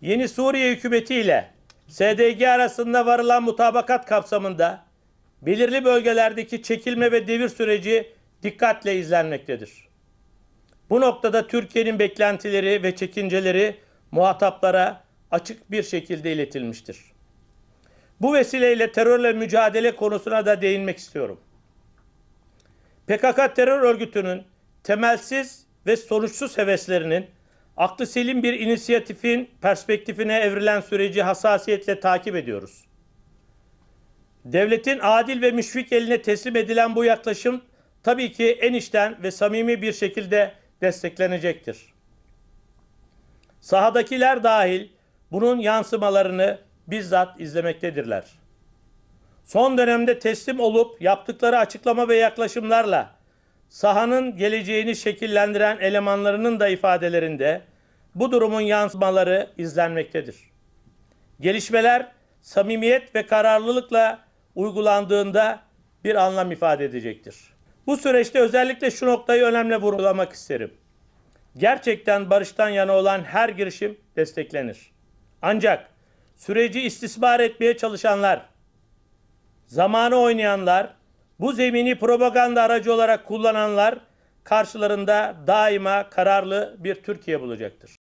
Yeni Suriye hükümeti ile SDG arasında varılan mutabakat kapsamında belirli bölgelerdeki çekilme ve devir süreci dikkatle izlenmektedir. Bu noktada Türkiye'nin beklentileri ve çekinceleri muhataplara açık bir şekilde iletilmiştir. Bu vesileyle terörle mücadele konusuna da değinmek istiyorum. PKK terör örgütünün temelsiz ve sonuçsuz heveslerinin aklı selim bir inisiyatifin perspektifine evrilen süreci hassasiyetle takip ediyoruz. Devletin adil ve müşfik eline teslim edilen bu yaklaşım tabii ki en içten ve samimi bir şekilde desteklenecektir. Sahadakiler dahil bunun yansımalarını bizzat izlemektedirler. Son dönemde teslim olup yaptıkları açıklama ve yaklaşımlarla sahanın geleceğini şekillendiren elemanlarının da ifadelerinde bu durumun yansımaları izlenmektedir. Gelişmeler samimiyet ve kararlılıkla uygulandığında bir anlam ifade edecektir. Bu süreçte özellikle şu noktayı önemli vurgulamak isterim. Gerçekten barıştan yana olan her girişim desteklenir. Ancak süreci istismar etmeye çalışanlar, zamanı oynayanlar, bu zemini propaganda aracı olarak kullananlar karşılarında daima kararlı bir Türkiye bulacaktır.